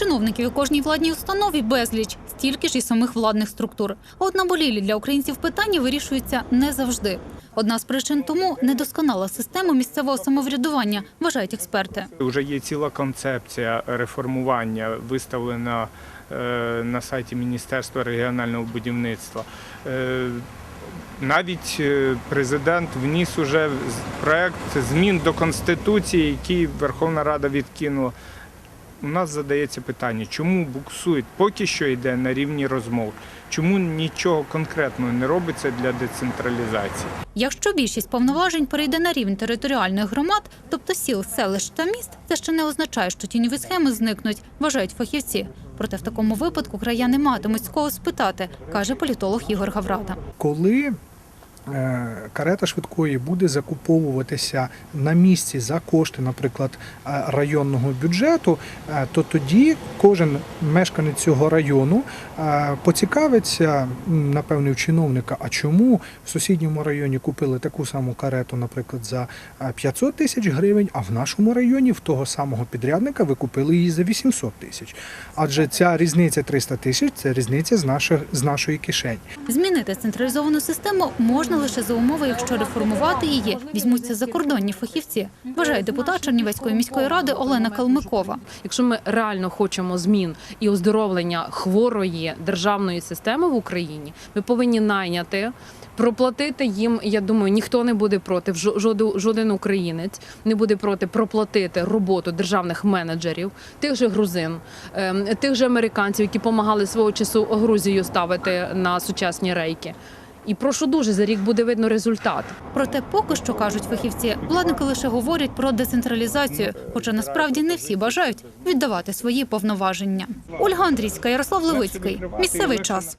Чиновників у кожній владній установі безліч, стільки ж і самих владних структур. А от наболілі для українців питання вирішуються не завжди. Одна з причин тому недосконала система місцевого самоврядування, вважають експерти. Вже є ціла концепція реформування, виставлена е, на сайті Міністерства регіонального будівництва. Е, Навіть е, президент вніс уже проект змін до Конституції, який Верховна Рада відкинула. У нас задається питання, чому буксують? Поки що йде на рівні розмов. Чому нічого конкретного не робиться для децентралізації? Якщо більшість повноважень перейде на рівень територіальних громад, тобто сіл, селищ та міст, це ще не означає, що тіньові схеми зникнуть, вважають фахівці. Проте в такому випадку краяни матимуть з кого спитати, каже політолог Ігор Гаврада. коли карета швидкої буде закуповуватися на місці за кошти, наприклад, е, районного бюджету, е, то тоді кожен мешканець цього району е, поцікавиться, напевне, у чиновника, а чому в сусідньому районі купили таку саму карету, наприклад, за е, 500 тисяч гривень, а в нашому районі в того самого підрядника ви купили її за 800 тисяч. Адже ця різниця 300 тисяч це різниця з нашої, з нашої кишені. Змінити централізовану систему можна лише за умови, якщо реформувати її візьмуться закордонні фахівці, вважає депутат Чернівецької міської ради Олена Калмикова. Якщо ми реально хочемо змін і оздоровлення хворої державної системи в Україні, ми повинні найняти. Проплатити їм, я думаю, ніхто не буде проти, жо- жоден, жоден українець не буде проти проплатити роботу державних менеджерів, тих же грузин, ем, тих же американців, які допомагали свого часу Грузію ставити на сучасні рейки. І прошу дуже за рік буде видно результат. Проте поки що кажуть фахівці, владники лише говорять про децентралізацію, хоча насправді не всі бажають віддавати свої повноваження. Ольга Андрійська, Ярослав Левицький. Місцевий час.